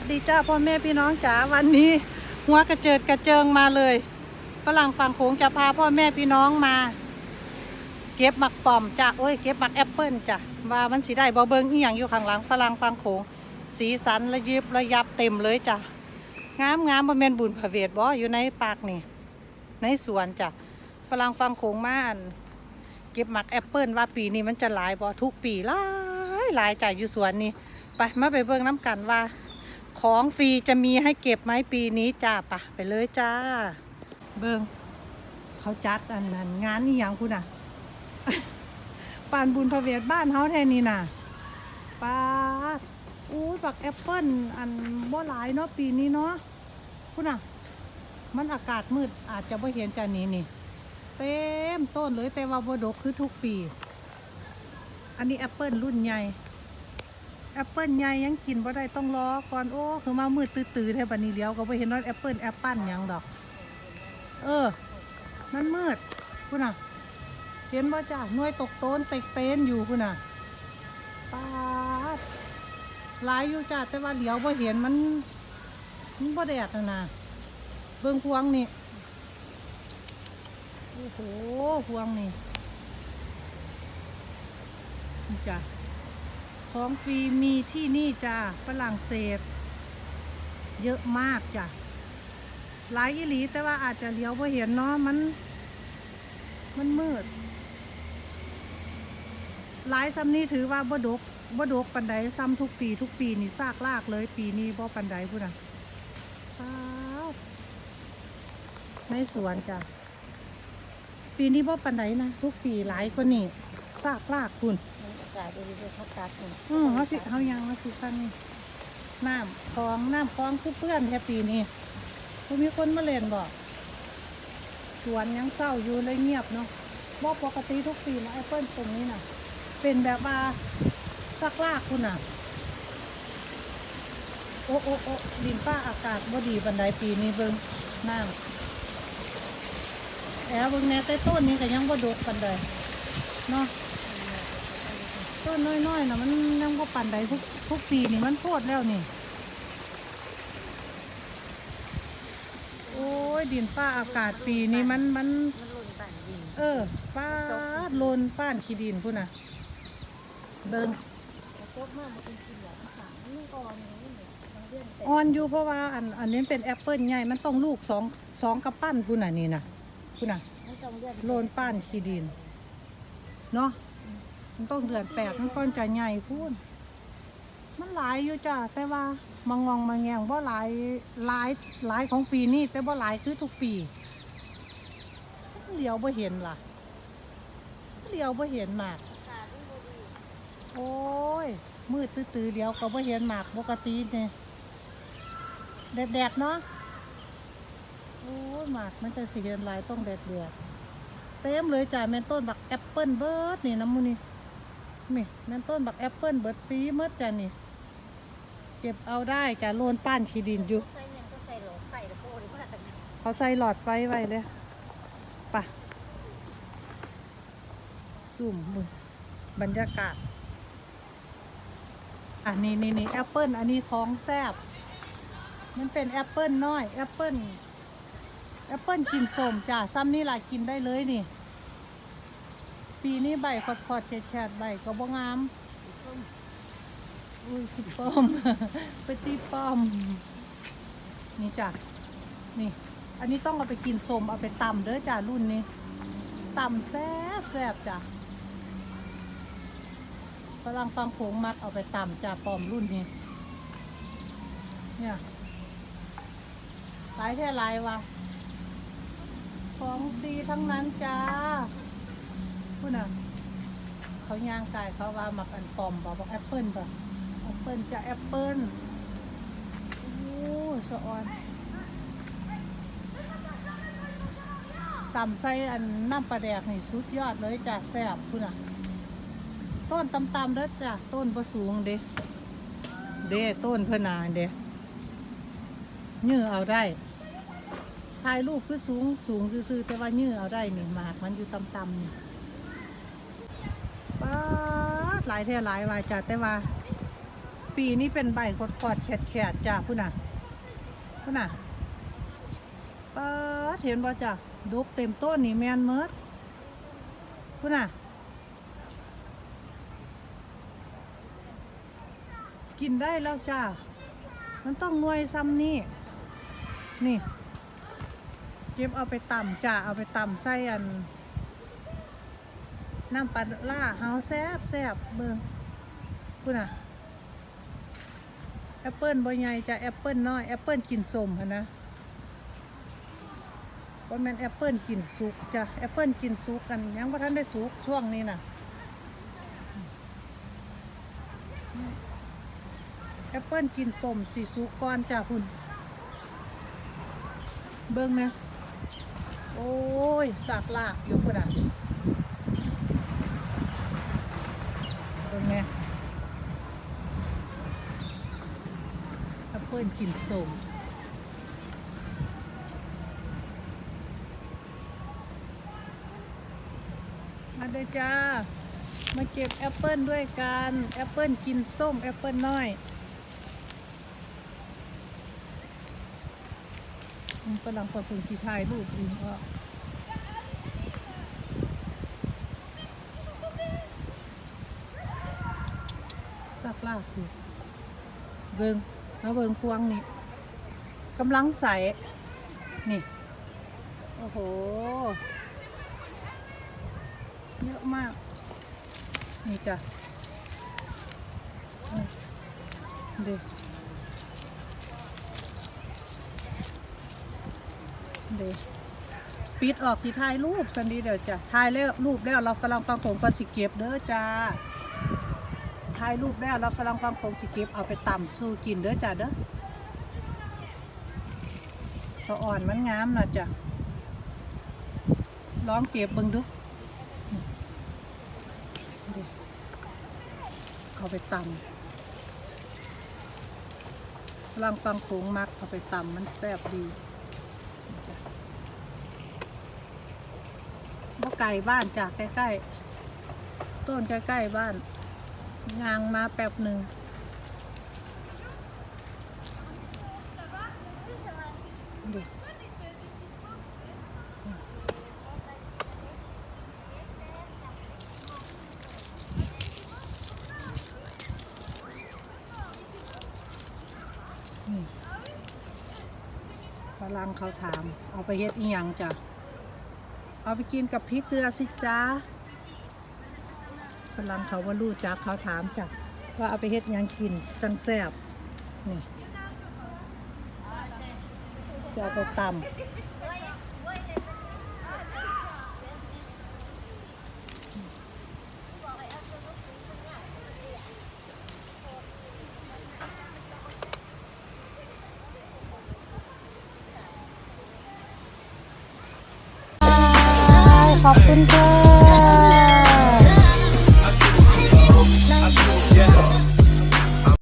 สดีจ้าพ่อแม่พี่น้องจ๋าวันนี้หัวกระเจิดกระเจิงมาเลยฝรั่งฝั่งโขงจะพาพ่อแม่พี่น้องมา เก็บหมักป่อมจ้ะโอ้ยเก็บหมักแอปเปิลจ้ะว่ามันสีได้บ่เบิงอีหยังอยู่ข้างหลังฝรั่งฝั่งโขงสีสันระยิบระยับเต็มเลยจ้ะงามงามบ่แม่นบุญพระเวทบ่อยู่ในปากนี่ในสวนจ้ะฝรั่งฝั่งโขงมาอันเก็บหมักแอปเปิลว่าปีนี้มันจะหลายบ่ทุกปีหลายหลายจ้ะอยู่สวนนี้ไปมาไปเบิ่งน้ำกันว่า ของฟรีจะมีให้เก็บไหมปีนี้จ้าปะไปเลยจ้า เบิงเขาจัดอันนั้น งานนี่ยังคุณอะปานบุญพระเวทบ้านเฮาแท่นี้น่ะปาอู้ยบักแอปเปิลอันบ่หลายเนาะปีนี้เนาะคุณอะ มันอากาศมืดอาจจะไม่เห็นจานนี้นี่เต็มต้นเลยแต่ว่าบดกคือทุกปี อันนี้แอปเปิลรุ่นใหญ่ แอปเปิลใหญ่ยังกินบ่ได้ต้องรอก่อนโอ้คือมามืดตื้อๆแทบันนี้เดียวก็บ่เห็นว่าแอปเปิลแอปปั้นหยังดอก เออ มันมืดคุณน่ะเห็นว่าจ้าหน่วยตกโต้นเต็กเต้นอยู่คุณน่ะปาดหลายอยู่จ้าแต่ว่าเดียวบ่เห็นมันมันบ่แดดนะนะเบิ่งพวงนี่โอ้โหพวงนี่นี่จ้ะ ของฟรีมีที่นี่จ้ะฝรั่งเศส เยอะมากจ้ะหลายอีหลีแต่ว่าอาจจะเลี้ยวไ่เห็นเนาะมัน มันมืด หลายซ้ำนี้ถือว่าบ่ดกบ่ดกปันไดซ้ำทุกปี ทุกปีนี่ซากลากเลยปีนี้บ่ปันไดพุ่นะในสวนจ้ะปีนี้บ่ปันไดนะทุกปีหลายกว่านี่ซากลากคุณากาศดีๆเขาตัดนี่อือเขาสิเขายังเขาสิคันนี่น้ำคลองน้ำคลองคือเปื้อนแค่ปีนี้บ่มีคนมาเล่นบ่สวนยังเศร้าอยู่เลยเงียบเนาะบ่ปกติทุกปีนะแอปเปิลตรงนี้น่ะ เป็นแบบว่าซากลากคุณน่ะ โอ้โอ้โอ้ดินฟ้าอากาศบ่ดีบันไดปีนี้เบิ่งน้ำแอบเบิ่งแน่แต่ต้นนี้ก็ยังบ่ดกปันใดเนาะ ต้นน้อยๆนะมันยังก็ปั่นได้ทุกทุกปีนี่มันโพดแล้วนี่ โอ้ยดินฟ้าอากาศปีนี้มันมัน มันหล่นต่างดินเออ ป้าดโลนป้านขี้ดินพุ่นน่ะเบิ่งแล้วโคตรมากมันเป็นกินแบบขางอ่อนอย่างนี้เนี่ยบางเรื่องแต่อ่อนอยู่เพราะว่าอันอันนี้เป็นแอปเปิลใหญ่ มันต้องลูกสองสองกระปั้นพุ่นน่ะนี่น่ะพุ่นน่ะโลนป้านขี้ดิน เนาะ ต้องเดือนแปดมันก้อนจะใหญ่พูนมันหลายอยู่จ้ะแต่ว่ามางองมาแงงบ่หลายหลายหลายของปีนี้แต่บ่หลายคือทุกปีเหลียวบ่เห็นล่ะเหลียวบ่เห็นหมากโอ้ยมืดตื้อๆเดียวก็บ่เห็นหมากปกติเนี่ยแดดๆเนาะโอ้ยหมากมันจะสีเห็นหลายต้องแดดเดียดเต็มเลยจ้ะแม่นต้นบักแอปเปิลเบิร์ดนี่น้ำมูนี่ นี่แม่นต้นบักแอปเปิลเบิร์ดฟรีเมื่จ้ะนี่ เก็บเอาได้จ้ะโลนป้านขี้ดินอยู่ ใส่ยังก็ใส่หลอดใส่ตะโพดมากกันเขาใส่หลอดไฟไว้เลยปะซุ่มบรรยากาศอะนี่นี่นี่แอปเปิลอันนี้ของแซบมันเป็นแอปเปิลน้อย แอปเปิลแอปเปิลกินสมจ้ะซ้ำนี่ล่ะกินได้เลยนี่ ปีนี้ใบขอดขอดๆแฉดแฉดๆใบก็บ่งาม อุ้ยสิป้อม ไปตีป้อม นี่จ้ะ นี่ อันนี้ต้องเอาไปกินสมเอาไปตำเด้อจ้ารุ่นนี้ตำแซ่บแซ่บจ้ะฝรั่งฟังโขงมักเอาไปตำจ้าปลอมรุ่นนี้ เนี่ยหลายแท่หลายวะของดีทั้งนั้นจ้า พูดน่ะ เขาย่างกายเขาว่ามักอันปลอมบอกบอกแอปเปิลป่ะแอปเปิลจะแอปเปิลโอ้สะออนตำใส่อันน้ำปลาแดกนี่สุดยอดเลยจ้ะแซ่บพุ่นอะ ต้นตำๆเด้อจ้ะต้นประสูงเด้เด้ต้นเพื่นนาเด้ยื้อเอาได้ถ่ายรูปคือสูงสูงซื่อๆแต่ว่ายื้อเอาได้นี่หมากมันอยู่ตำๆนี่ป้าด หลายแท่หลายวายจ้ะแต่ว่า ปีนี่เป็นใบขดขอดแขดแขดจ้าพุ่นน่ะพุ่นน่ะป้าดเห็นบ่จ้ะดกเต็มต้นนี่แมนเมิดพุ่นน่ะ กินได้แล้วจ้ามันต้องหน่วยซ้ำนี่ นี่ เก็บเอาไปตำจ้าเอาไปตำใส่อัน น้ำปลาล่าเฮาแซบแซบเบิ่งคุณอะแอปเปิลบ่ใหญ่จะแอปเปิลน้อยแอปเปิลกินสมหั้นะบ่แม่นแอปเปิลกินสุกจ้ะแอปเปิลกินสุกกันยังบ่ทันได้สุกช่วงนี้น่ะแอปเปิลกินสมสีสุกก่อนจ้ะคุณ เบิ่งนะโอ้ยสากลากอยู่พุ่นอะ เบิ่งแม่อปเปิลกินสมมาเด้จ้า มาเก็บแอปเปิลด้วยกันแอปเปิลกินส้มแอปเปิลน้อยมันกำลังประพุนสีทายรูปอีกอะ ลากอยู่เบิงแล้วเบิงพวงนี่กำลังใส นี่ โอ้โห เยอะมาก นี่จ้ะเด็เด็ปิดออกสิถ่ายรูปสันดีเดี๋ยวจ้ะถ่ายแล้วรูปแล้วเรากำลังฟังผงกันสิเก็บเด้อจ้า ถ่ายรูปแล้วเรากำลังฟังผงสิเก็บเอาไปตำสู้กินเด้อจ้าเด้อสะอ่อนมันงามนะจ้ะลองเก็บเบิ่งดูเอาไปตำลังฟังโขงมักเอาไปตำมันแซ่บดีจ้ะบ่ไก่บ้านจากใกล้ๆต้นใกล้ๆบ้าน งางมาแป๊บหนึ่งดินี่ฝรั่งเขาถาม เอาไปเฮ็ดอีหยังจ้ะ เอาไปกินกับพริกเกลือสิจ้า ฝรั่งเขาว่ารู้จักเขาถามจ้ะว่าเอาไปเฮ็ดยังกินจังแซ่บนี่จะเอาไปตำขอบคุณค่ะ